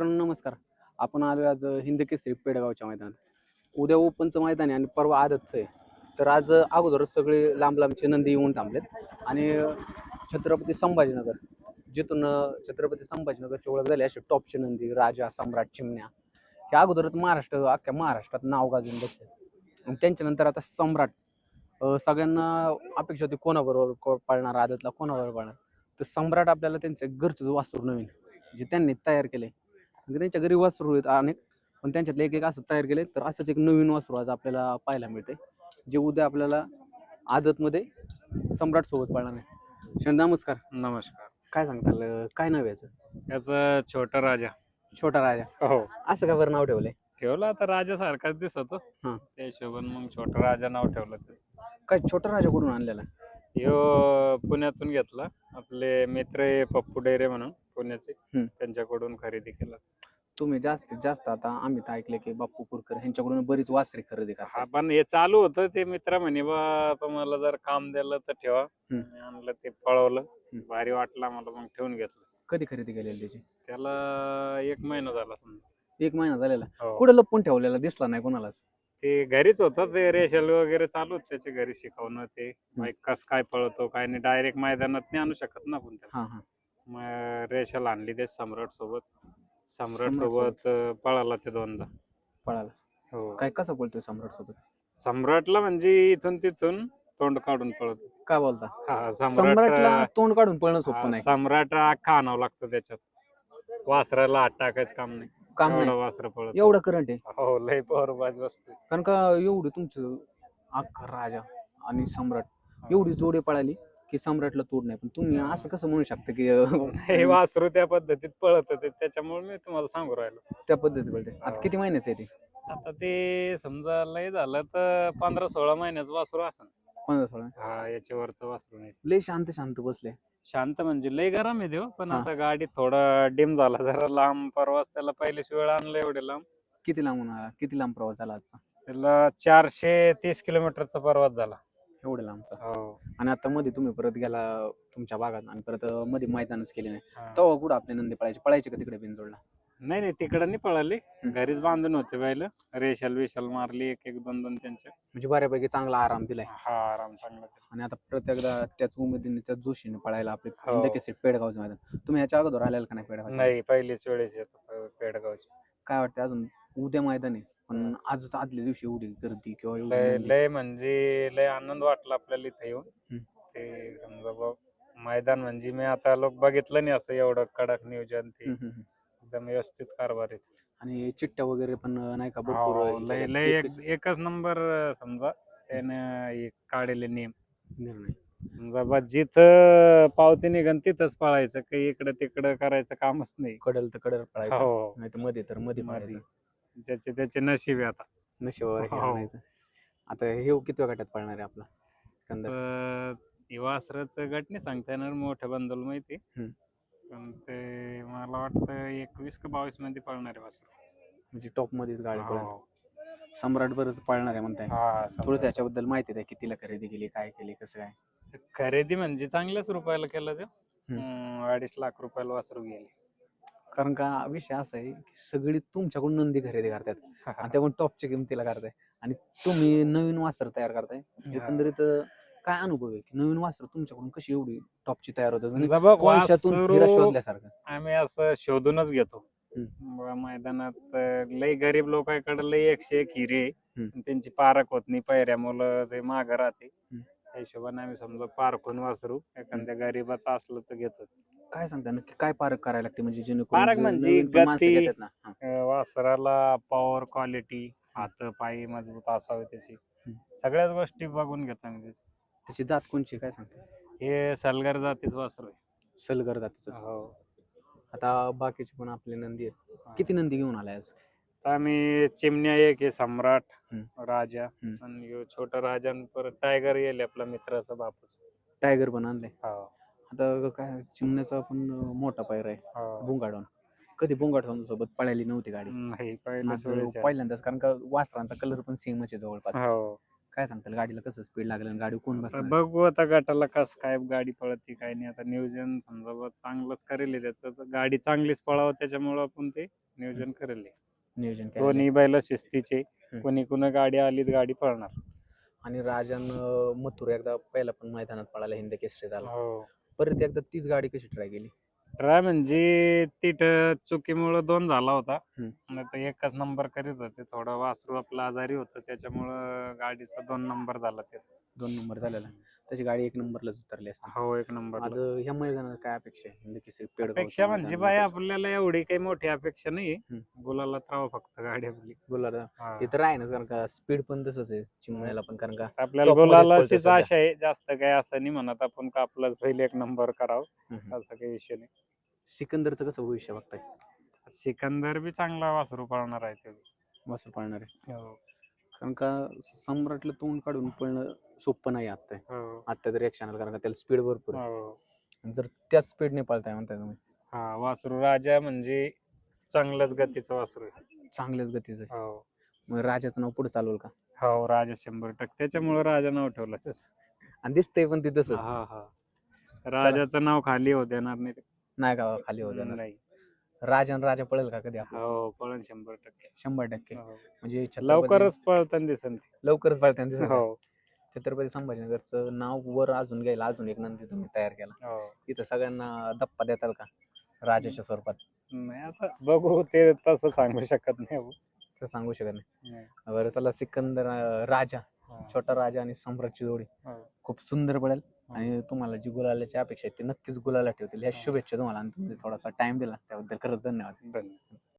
मित्रांनो नमस्कार. आपण आलो आज हिंद केसरी पेडगावच्या मैदानात. उद्या ओपनचं मैदान आहे आणि परवा आदतचं आहे. तर आज अगोदरच सगळे लांब लांबचे नंदी येऊन थांबलेत. आणि छत्रपती संभाजीनगर जिथून छत्रपती संभाजीनगरची ओळख झाली असे टॉपचे नंदी राजा सम्राट चिमण्या हे अगोदरच महाराष्ट्र अख्ख्या महाराष्ट्रात नाव गाजून बसले आणि त्यांच्यानंतर आता सम्राट सगळ्यांना अपेक्षा होती कोणाबरोबर को- पळणार आदतला कोणाबरोबर पळणार. तर सम्राट आपल्याला त्यांचं घरचं वासूर नवीन जे त्यांनी तयार केले त्यांच्या घरी वासरू आहेत अनेक. पण त्यांच्यातले एक एक असं तयार केले तर असंच एक नवीन वासरू आज आपल्याला पाहायला मिळते जे उद्या आपल्याला आदतमध्ये सम्राट सोबत पाळणार आहे. शेण नमस्कार. नमस्कार. काय सांगताल काय नाव याचं? याचं छोटा राजा. छोटा राजा. हो. असं का बरं नाव ठेवलंय? ठेवलं आता राजा सारखाच दिसतो. हा. त्या हिशोबाने मग छोटा राजा नाव ठेवलं त्याच. काय छोटा राजा कुठून आणलेला? ह्यो पुण्यातून घेतला. आपले मित्र आहे पप्पू डेरे म्हणून. पुण्याचे हम्म. त्यांच्याकडून खरेदी केला. तुम्ही जास्तीत जास्त आता आम्ही तर ऐकले की बाप्पू कुरकर ह्यांच्याकडून बरीच वासरे खरेदी हा करा पण हे चालू होतं ते मित्र म्हणे बा तुम्हाला जर काम दिलं तर ठेवा. हम्म. मी आणलं ते पळवलं. हम्म. भारी वाटला मला मग ठेवून घेतलं. कधी खरेदी केलेली त्याची? त्याला एक महिना झाला समजा. एक महिना झालेला. हो. कुठं लपून ठेवलेला? दिसला नाही कोणालाच. ते घरीच होतं ते रेशल वगैरे चालू होतं त्याचे घरी शिकवणं ते. बाईक कस काय पळतो काय नाही डायरेक्ट मैदानात नाही आणू शकत ना आपण त्याला. हा हा. रेशल आणली ते सम्राट सोबत. सम्राट सम्राट सोबत अं, पळाला ते दोनदा. पळाला. हो. काय कसं बोलतोय सम्राट सोबत? सम्राटला म्हणजे इथून तिथून तोंड काढून पळत. काय बोलता? हा सम्राटला सम्राट तोंड काढून पळणं हा, सोपं नाही. सम्राट अख्खा आणावं लागतं त्याच्यात. वासराला हात टाकायचं काम नाही. काम एवढं नाही वासर पळत. एवढं करंट आहे? हो लय पवर बाज बसते कारण का एवढी तुमचं अख्खा राजा आणि सम्राट एवढी जोडे पळाली. की सम्राटला तोड नाही. पण तुम्ही असं कसं म्हणू शकता की अं, हे वासरू त्या पद्धतीत पळत ते त्याच्यामुळे मी तुम्हाला सांगू राहिलो. त्या पद्धती पळते. आता हो. किती महिन्याचं आहे ते? आता ते समजा लय झालं तर पंधरा सोळा महिन्याचं वासरू असं पंधरा सोळा. हा याच्यावरचं वासरू नाही. लय शांत शांत बसले. शांत म्हणजे लय गरम आहे देव पण हा. आता गाडी थोडा डिम झाला. जरा लांब परवाच त्याला पहिलीच वेळ आणलं एवढे लांब. किती लांबून आला किती लांब प्रवास झाला आजचा? त्याला चारशे तीस किलोमीटरचा प्रवास झाला. एवढ्या लांबचा. हो. आणि आता मध्ये तुम्ही परत गेला तुमच्या भागात आणि परत मध्ये मैदानच केले नाही. हा. तेव्हा कुठं आपले नंदी पळायचे? पळायचे का तिकडे बिनजोडला? नाही नाही तिकडं नाही पळाली. घरीच बांधून होते बैल. रेशल विशल मारली एक एक दोन दोन त्यांच्या म्हणजे बऱ्यापैकी चांगला आराम दिलाय. हा आराम चांगला केला. आणि आता प्रत्येकदा त्याच उमेदीने त्याच जोशीने पळायला आपले हो. पेडगावचं मैदान. तुम्ही ह्याच्या अगोदर आलेला का नाही पेडगाव नाही पहिलीच वेळेस येतो पेडगावची. काय वाटतं अजून? उद्या मैदान आहे. पण आजच आदल्या दिवशी एवढी गर्दी किंवा एवढी लय. लय म्हणजे लय आनंद वाटला आपल्याला इथे येऊन हम्म. ते समजा बघ मैदान म्हणजे मी आता लोक बघितलं नाही असं एवढं कडक नियोजन ते हम्म, हम्म, हम्म. एकदम व्यवस्थित कारभार आहे आणि चिट्ट्या वगैरे पण नाही का हो, भरपूर लय हे लय. एक- एकच नंबर समजा त्यानं हे काढलेले नियम निर्णय समजा बा जिथं पावती निघन तिथंच पळायचं काही इकडं तिकडं करायचं कामच नाही कडल तर कडल पळायचं हो नाही तर मध्ये तर मध्ये मध्ये. पळायचं ज्याचे त्याचे नशीब आहे आता. नशिबावर हे हो. आणायचं? आता हे किती गटात पळणार आहे आपला? सिकंदर तर युवासराचं गट नाही सांगता येणार मोठ्या बंधूला माहिती. पण ते मला वाटतं एकवीस का बावीसमध्ये पळणार आहे वासर. म्हणजे टॉप मध्येच गाडी पळणार. हो. सम्राट बरंच पळणार आहे म्हणताय. हा थोडस समजा. याच्याबद्दल माहिती द्या कितीला खरेदी केली काय केली कसं काय? खरेदी म्हणजे चांगल्याच रुपयाला केलं ते. हम्म, अडीच लाख रुपयाला वासरू गेले. कारण का विषय असा आहे की सगळी तुमच्याकडून नंदी खरेदी करतात आणि त्या पण टॉपच्या किमतीला करताय. आणि तुम्ही नवीन वास्त्र तयार करताय. एकंदरीत काय अनुभव आहे की नवीन वास्त्र तुमच्याकडून कशी एवढी टॉपची तयार होतात? आम्ही असं शोधूनच घेतो. मैदानात लय गरीब लोकांकडे लय एकशे एक हिरे. त्यांची पारख होत नाही पहिऱ्या मुलं ते माग राहते. त्या हिशोबाने आम्ही समजा पारखून वासरू एखाद्या गरीबाचं असलं तर घेतो काय सांगता नक्की काय पारख करायला लागते म्हणजे जेणेकरून पारख म्हणजे नवीन पण माणसं गती, घेतात ना? हा. अं, वासराला पॉवर क्वालिटी हात पाय मजबूत असावे त्याची. सगळ्याच गोष्टी बघून घेतो आम्ही त्याची. त्याची जात कोणची आहे? काय सांगता? हे सलगर जातीच वासरू आहे. सलगर जातीचं. हो. आता बाकीचे पण आपले नंदी आहेत. किती नंदी घेऊन आलाय आज? तर आम्ही चिमण्या एक आहे सम्राट हम्म. राजा हम्म. आणि ह्यो छोटा राजा आणि परत टायगर येईल आपला मित्राचा बापूस टायगर पण आणलाय हो. आता काय चिमण्याचा पण मोठा पायर आहे. हो. बुंगाडून कधी बुंगाड सोबत पळायली नव्हती गाडी. नाही पहिल्याच आज वेळेस आहे. पहिल्यांदाच कारण का वासरांचा कलर पण सेमच आहे जवळपास. हो. काय सांगताल गाडीला कसं स्पीड लागलं आणि गाडी कोण आता बसणार? बघू आता गटाला कस काय गाडी पळते काय नाही. आता नियोजन समजा बा चांगलंच करेल त्याचं. तर गाडी चांगलीच पळावं त्याच्यामुळं आपण ते नियोजन करेल नियोजन केलं दोन्ही बैल शिस्तीचे. कोणी कुणा गाडी आलीत गाडी पळणार. आणि राजन अं, मथुर एकदा पहिला पण मैदानात पळाला हिंद केसरी झाला. हो. परत एकदा तीच गाडी कशी ट्राय केली? ट्राय म्हणजे तिथं चुकीमुळं दोन झाला होता. हम्म. नाही तर एकच नंबर करीत होते. थोडं वासरू आपलं आजारी होतं त्याच्यामुळं गाडीचा दोन नंबर झाला ते दोन नंबर झालेला. त्याची गाडी एक नंबरलाच उतरली असते. हो एक नंबर आज ह्या मैदानात काय अपेक्षा आहे? हिंद केसरी पेडगाव अपेक्षा म्हणजे बाय आपल्याला एवढी काही मोठी अपेक्षा नाही हम्म. गुलाला राहावं फक्त गाडी आपली. बोला हा. ते तर आहे ना कारण का स्पीड पण तसंच आहे चिमण्याला पण कारण का आपल्याला top मध्येच गुलाला. आशा आहे जास्त काही असं नाही म्हणत आपण का आपलाच पहिले एक नंबर करावं हम्म. असं काही विषय नाही. सिकंदरचं कसं भविष्य बघताय? सिकंदर बी चांगला वासरू पळणार आहे ते. वासर पळणार. आहे हो. कारण का सम्राटला तोंड काढून पळणं सोपं नाही आता हो. आता तरी क्षणाला कारण का त्याला स्पीड भरपूर आहे. हो. जर त्याच स्पीडने पळताय म्हणताय तुम्ही. हा वासरू राजा म्हणजे चांगल्याच गतीचं वासरू आहे. चांगल्याच गतीचं आहे. हो. मग राजाचं नाव पुढे चालवल का? हो राजा शंभर टक्के. त्याच्यामुळे राजा नाव ठेवलं. तसं. आणि दिसतंय पण ते तसंच. हा हा. राजाचं नाव खाली होऊ देणार नाही. नाही का खाली होत नाही. राजा आणि राजा पळेल का कधी आपण हो पळण शंभर टक्के शंभर टक्के हो. म्हणजे छत्रपती- लवकरच पळताना दिसन ते. लवकरच पळताना दिसत आहे. हो छत्रपती संभाजीनगरचं नाव वर अजून घ्यायला अजून एक नंदी तुम्ही तयार केला हो तिथं सगळ्यांना दप्पा देताल का राजाच्या स्वरूपात नाही आता बघू ते तसं सांगू शकत नाही हो. तर सांगू शकत नाही नाही. बरं चला सिकंदर अं, राजा हो. छोटा राजा आणि सम्राटची जोडी हो. खूप सुंदर पडेल हो. आणि तुम्हाला जी गुलालाची अपेक्षा आहे ती नक्कीच गुलाला ठेवतील. ह्या हो. शुभेच्छा तुम्हाला आणि तुम्ही थोडासा टाइम दिला त्याबद्दल खरंच धन्यवाद. धन्यवाद.